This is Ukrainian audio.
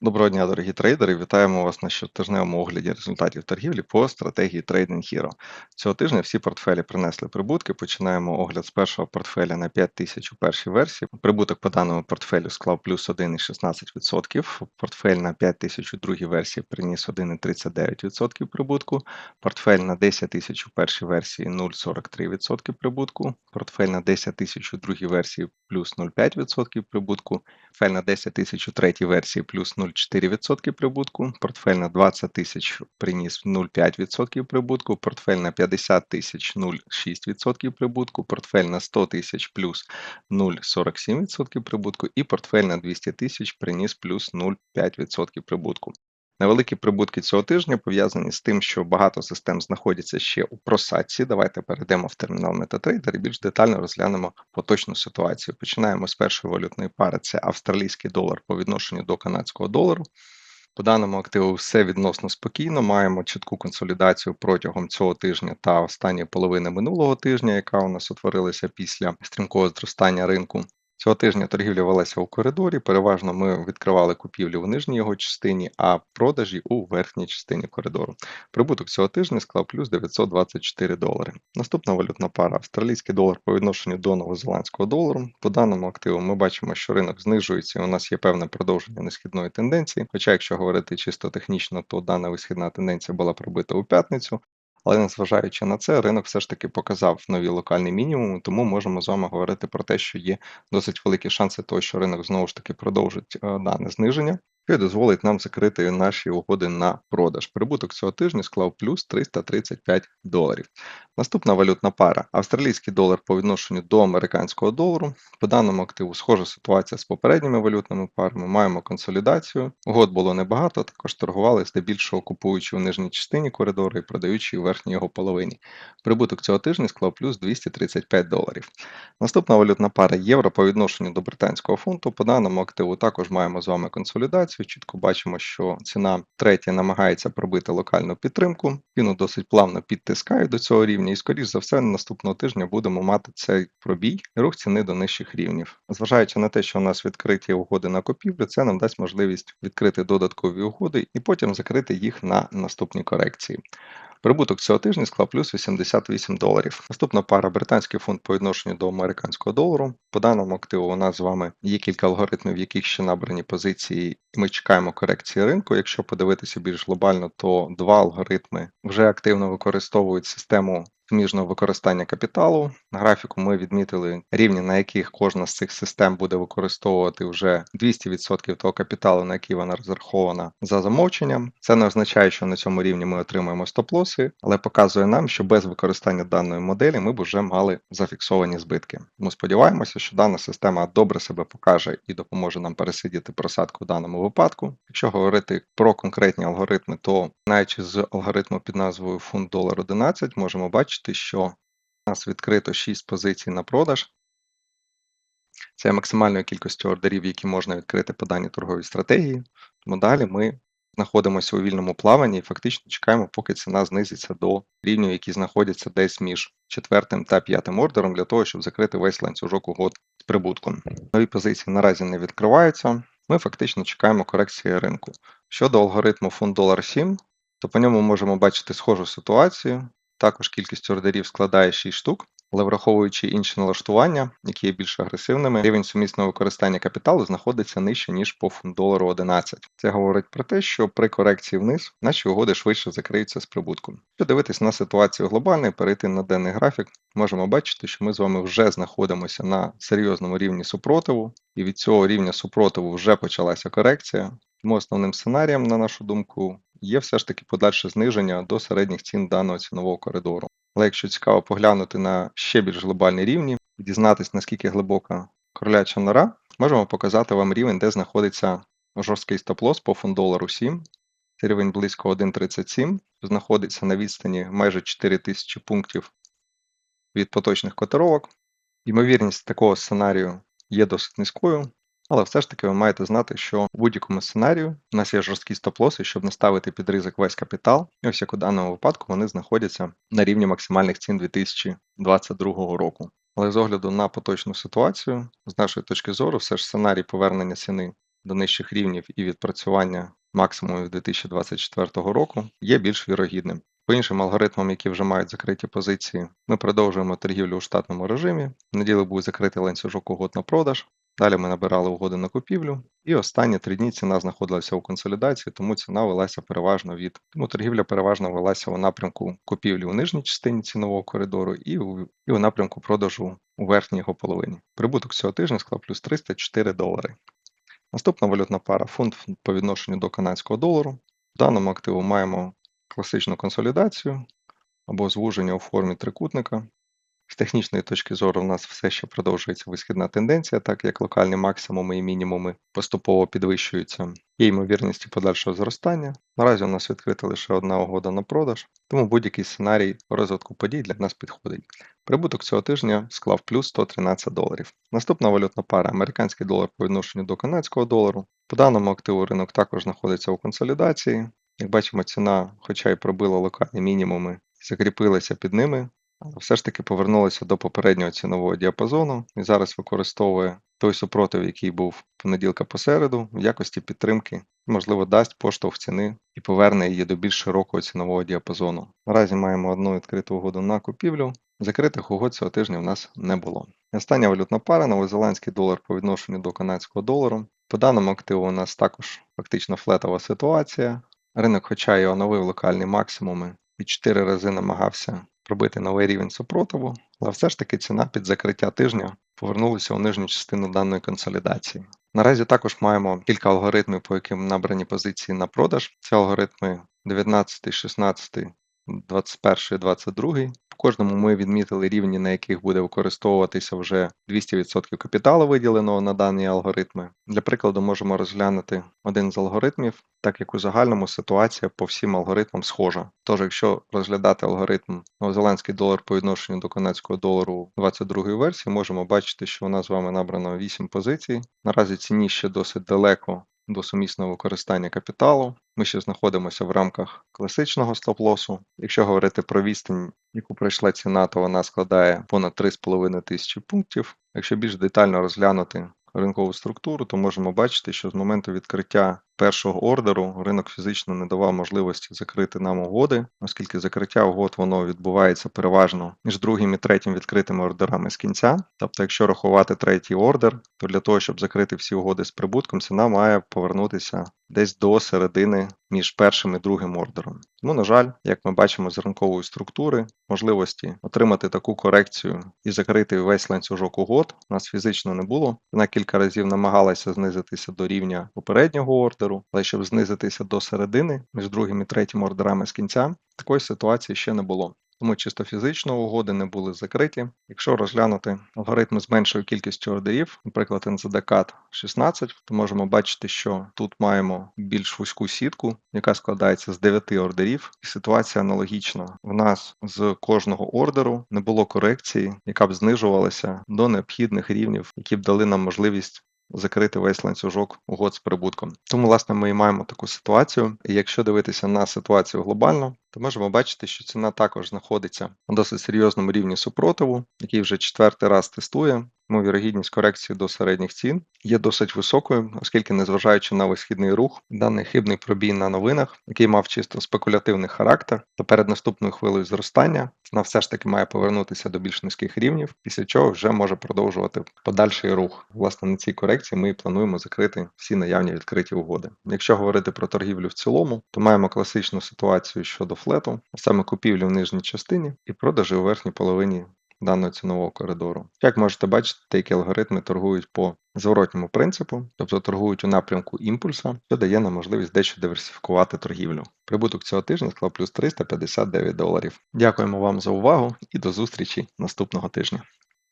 Доброго дня, дорогі трейдери! Вітаємо вас на щотижневому огляді результатів торгівлі по стратегії Trading Hero. Цього тижня всі портфелі принесли прибутки. Починаємо огляд з першого портфеля на 5 тисяч у першій версії. Прибуток по даному портфелю склав плюс 1,16%. Портфель на 5 тисяч у другій версії приніс 1,39% прибутку. Портфель на 10 тисяч у першій версії 0,43% прибутку. Портфель на 10 тисяч у другій версії плюс 0,5% прибутку. Портфель на 10 тисяч у третій версії плюс 0,4% прибутку, портфель на 20 тисяч приніс 0,5% прибутку, портфель на 50 тисяч 0,6% прибутку, портфель на 100 тисяч плюс 0,47% прибутку і портфель на 200 тисяч приніс плюс 0,5% прибутку. Невеликі прибутки цього тижня пов'язані з тим, що багато систем знаходяться ще у просадці. Давайте перейдемо в термінал MetaTrader і більш детально розглянемо поточну ситуацію. Починаємо з першої валютної пари: це австралійський долар по відношенню до канадського долару. По даному активу все відносно спокійно. Маємо чітку консолідацію протягом цього тижня та останньої половини минулого тижня, яка у нас утворилася після стрімкого зростання ринку. Цього тижня торгівля велася у коридорі. Переважно ми відкривали купівлі в нижній його частині, а продажі у верхній частині коридору. Прибуток цього тижня склав плюс 924 долари. Наступна валютна пара австралійський долар по відношенню до новозеландського долару. По даному активу ми бачимо, що ринок знижується. і У нас є певне продовження несхідної тенденції. Хоча, якщо говорити чисто технічно, то дана висхідна тенденція була пробита у п'ятницю. Але незважаючи на це, ринок все ж таки показав нові локальні мінімуми, тому можемо з вами говорити про те, що є досить великі шанси того, що ринок знову ж таки продовжить е, дане зниження і дозволить нам закрити наші угоди на продаж. Прибуток цього тижня склав плюс 335 доларів. Наступна валютна пара австралійський долар по відношенню до американського долару. По даному активу схожа ситуація з попередніми валютними парами. Маємо консолідацію. Угод було небагато, також торгували здебільшого купуючи в нижній частині коридору і продаючи у верхній його половині. Прибуток цього тижня склав плюс 235 доларів. Наступна валютна пара євро по відношенню до британського фунту. По даному активу також маємо з вами консолідацію. Чітко бачимо, що ціна третя намагається пробити локальну підтримку. Ціну досить плавно підтискає до цього рівня, і, скоріш за все, наступного тижня будемо мати цей пробій рух ціни до нижчих рівнів. Зважаючи на те, що у нас відкриті угоди на купівлю, це нам дасть можливість відкрити додаткові угоди і потім закрити їх на наступні корекції. Прибуток цього тижня склав плюс 88 доларів. Наступна пара британський фунт по відношенню до американського долару. По даному активу у нас з вами є кілька алгоритмів, в яких ще набрані позиції, і ми чекаємо корекції ринку. Якщо подивитися більш глобально, то два алгоритми вже активно використовують систему суміжного використання капіталу. На графіку ми відмітили рівні, на яких кожна з цих систем буде використовувати вже 200% того капіталу, на який вона розрахована за замовченням. Це не означає, що на цьому рівні ми отримуємо стоп-лоси, але показує нам, що без використання даної моделі ми б вже мали зафіксовані збитки. Ми сподіваємося, що дана система добре себе покаже і допоможе нам пересидіти просадку в даному випадку. Якщо говорити про конкретні алгоритми, то навіть з алгоритму під назвою фунт долар 11 можемо бачити бачите, що у нас відкрито 6 позицій на продаж. Це максимальною кількістю ордерів, які можна відкрити по даній торговій стратегії. Тому далі ми знаходимося у вільному плаванні і фактично чекаємо, поки ціна знизиться до рівню, які знаходяться десь між четвертим та п'ятим ордером, для того, щоб закрити весь ланцюжок угод з прибутком. Нові позиції наразі не відкриваються. Ми фактично чекаємо корекції ринку. Щодо алгоритму фунт долар 7, то по ньому можемо бачити схожу ситуацію. Також кількість ордерів складає 6 штук, але враховуючи інші налаштування, які є більш агресивними, рівень сумісного використання капіталу знаходиться нижче, ніж по фунт-долару 11. Це говорить про те, що при корекції вниз наші угоди швидше закриються з прибутком. Якщо дивитись на ситуацію глобально і перейти на денний графік, можемо бачити, що ми з вами вже знаходимося на серйозному рівні супротиву, і від цього рівня супротиву вже почалася корекція. Тому основним сценарієм, на нашу думку, є все ж таки подальше зниження до середніх цін даного цінового коридору. Але якщо цікаво поглянути на ще більш глобальні рівні і дізнатися, наскільки глибока кроляча нора, можемо показати вам рівень, де знаходиться жорсткий стоп-лосс по фундолару 7. Це рівень близько 1,37, знаходиться на відстані майже 4000 пунктів від поточних котировок. Ймовірність такого сценарію є досить низькою, але все ж таки ви маєте знати, що в будь-якому сценарію у нас є жорсткі стоп-лоси, щоб не ставити під ризик весь капітал. І ось як у даному випадку вони знаходяться на рівні максимальних цін 2022 року. Але з огляду на поточну ситуацію, з нашої точки зору, все ж сценарій повернення ціни до нижчих рівнів і відпрацювання максимумів 2024 року є більш вірогідним. По іншим алгоритмам, які вже мають закриті позиції, ми продовжуємо торгівлю у штатному режимі. В неділю був закритий ланцюжок угод на продаж. Далі ми набирали угоди на купівлю, і останні три дні ціна знаходилася у консолідації, тому ціна велася переважно від тому торгівля переважно велася у напрямку купівлі у нижній частині цінового коридору і у, і у напрямку продажу у верхній його половині. Прибуток цього тижня склав плюс 304 долари. Наступна валютна пара фунт по відношенню до канадського долару. В даному активу маємо класичну консолідацію або звуження у формі трикутника. З технічної точки зору, у нас все ще продовжується висхідна тенденція, так як локальні максимуми і мінімуми поступово підвищуються. Є ймовірності подальшого зростання. Наразі у нас відкрита лише одна угода на продаж, тому будь-який сценарій розвитку подій для нас підходить. Прибуток цього тижня склав плюс 113 доларів. Наступна валютна пара американський долар по відношенню до канадського долару. По даному активу ринок також знаходиться у консолідації. Як бачимо, ціна, хоча й пробила локальні мінімуми, закріпилася під ними, все ж таки повернулася до попереднього цінового діапазону і зараз використовує той супротив, який був понеділка посереду, в якості підтримки, можливо, дасть поштовх ціни і поверне її до більш широкого цінового діапазону. Наразі маємо одну відкриту угоду на купівлю. Закритих угод цього тижня в нас не було. Остання валютна пара новозеландський долар по відношенню до канадського долару. По даному активу у нас також фактично флетова ситуація. Ринок, хоча й оновив локальні максимуми і 4 рази намагався пробити новий рівень супротиву, але все ж таки ціна під закриття тижня повернулася у нижню частину даної консолідації. Наразі також маємо кілька алгоритмів, по яким набрані позиції на продаж. Це алгоритми 19, 16, 21, 22. Кожному ми відмітили рівні, на яких буде використовуватися вже 200% капіталу, виділеного на дані алгоритми. Для прикладу, можемо розглянути один з алгоритмів, так як у загальному ситуація по всім алгоритмам схожа. Тож, якщо розглядати алгоритм новозеландський долар по відношенню до канадського долару 22 версії, можемо бачити, що у нас з вами набрано 8 позицій. Наразі ціні ще досить далеко до сумісного використання капіталу. Ми ще знаходимося в рамках класичного стоп-лосу. Якщо говорити про відстань, яку пройшла ціна, то вона складає понад 3,5 тисячі пунктів. Якщо більш детально розглянути ринкову структуру, то можемо бачити, що з моменту відкриття першого ордеру ринок фізично не давав можливості закрити нам угоди, оскільки закриття угод воно відбувається переважно між другим і третім відкритими ордерами з кінця. Тобто, якщо рахувати третій ордер, то для того, щоб закрити всі угоди з прибутком, ціна має повернутися десь до середини між першим і другим ордером. Тому, на жаль, як ми бачимо з ринкової структури, можливості отримати таку корекцію і закрити весь ланцюжок угод у нас фізично не було. Вона кілька разів намагалася знизитися до рівня попереднього ордеру, але щоб знизитися до середини між другим і третім ордерами з кінця, такої ситуації ще не було. Тому чисто фізично угоди не були закриті. Якщо розглянути алгоритми з меншою кількістю ордерів, наприклад, NZD-CAT 16, то можемо бачити, що тут маємо більш вузьку сітку, яка складається з 9 ордерів, і ситуація аналогічна. В нас з кожного ордеру не було корекції, яка б знижувалася до необхідних рівнів, які б дали нам можливість закрити весь ланцюжок угод з прибутком. Тому, власне, ми і маємо таку ситуацію. І якщо дивитися на ситуацію глобально, то можемо бачити, що ціна також знаходиться на досить серйозному рівні супротиву, який вже четвертий раз тестує. Тому вірогідність корекції до середніх цін є досить високою, оскільки, незважаючи на висхідний рух, даний хибний пробій на новинах, який мав чисто спекулятивний характер, то перед наступною хвилею зростання ціна все ж таки має повернутися до більш низьких рівнів, після чого вже може продовжувати подальший рух. Власне, на цій корекції ми плануємо закрити всі наявні відкриті угоди. Якщо говорити про торгівлю в цілому, то маємо класичну ситуацію щодо флету, саме купівлі в нижній частині і продажі у верхній половині даного цінового коридору. Як можете бачити, деякі алгоритми торгують по зворотньому принципу, тобто торгують у напрямку імпульса, що дає нам можливість дещо диверсифікувати торгівлю. Прибуток цього тижня склав плюс 359 доларів. Дякуємо вам за увагу і до зустрічі наступного тижня.